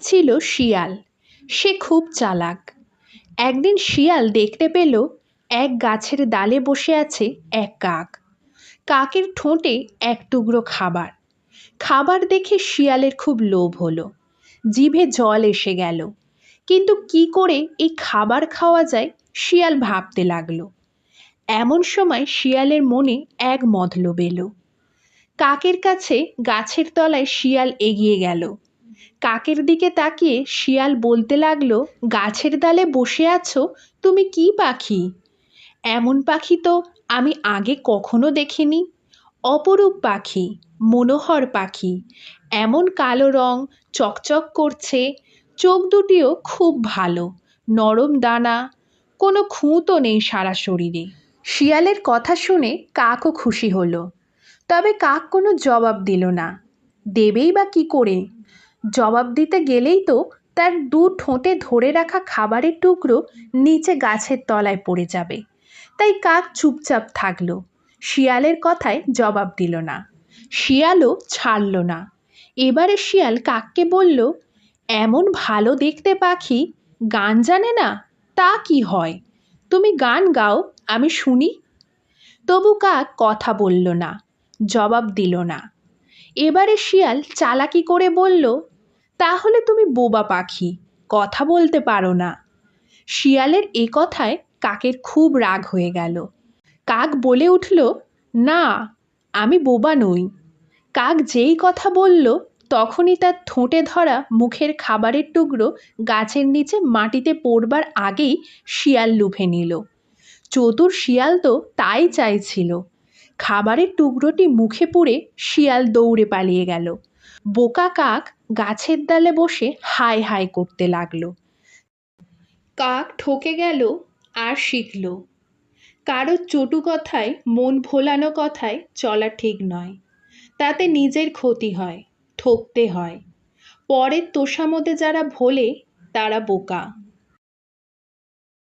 ছিল শিয়াল। সে খুব চালাক। একদিন শিয়াল দেখতে পেল এক গাছের ডালে বসে আছে এক কাক। কাকের ঠোঁটে এক টুকরো খাবার। খাবার দেখে শিয়ালের খুব লোভ হলো। জিভে জল এসে গেল। কিন্তু কি করে এই খাবার খাওয়া যায় শিয়াল ভাবতে লাগল। এমন সময় শিয়ালের মনে এক মতলব এলো। কাকের কাছে গাছের তলায় শিয়াল এগিয়ে গেল। কাকের দিকে তাকিয়ে শিয়াল বলতে লাগল, গাছের ডালে বসে আছো? তুমি কি পাখি? এমন পাখি তো আমি আগে কখনো দেখিনি। অপরূপ পাখি, মনোহর পাখি, এমন কালো রং চকচক করছে। চোখ দুটিও খুব ভালো, নরম দানা, কোনো খুঁতো নেই সারা শরীরে। শিয়ালের কথা শুনে কাকও খুশি হলো, তবে কাক কোনো জবাব দিল না। দেবেই বা কী করে? জবাব দিতে গেলেই তো তার দু ঠোঁটে ধরে রাখা খাবারের টুকরো নিচে গাছের তলায় পড়ে যাবে। তাই কাক চুপচাপ থাকল। শিয়ালের কথায় জবাব দিল না। শিয়ালও ছাড়ল না। এবারে শিয়াল কাককে বলল, এমন ভালো দেখতে পাখি গান জানে না? তা কি হয়? তুমি গান গাও, আমি শুনি? তবু কাক কথা বলল না, জবাব দিল না। এবারে শিয়াল চালাকি করে বলল তাহলে তুমি বোবা পাখি, কথা বলতে পারো না। শিয়ালের এ কথায় কাকের খুব রাগ হয়ে গেল। কাক বলে উঠল, না, আমি বোবা নই। কাক যেই কথা বলল, তখনই তার ঠোঁটে ধরা মুখের খাবারের টুকরো গাছের নিচে মাটিতে পড়বার আগেই শিয়াল লুফে নিল। চতুর শিয়াল তো তাই চাইছিল। খাবারের টুকরোটি মুখে পুড়ে শিয়াল দৌড়ে পালিয়ে গেল। বোকা কাক গাছের ডালে বসে হাই হাই করতে লাগল। কাক ঠকে গেল আর শিখল। কারও চটু কথায়, মন ভোলানো কথায় চলা ঠিক নয়। তাতে নিজের ক্ষতি হয়, ঠকতে হয়। পরের তোষামতে যারা ভোলে, তারা বোকা।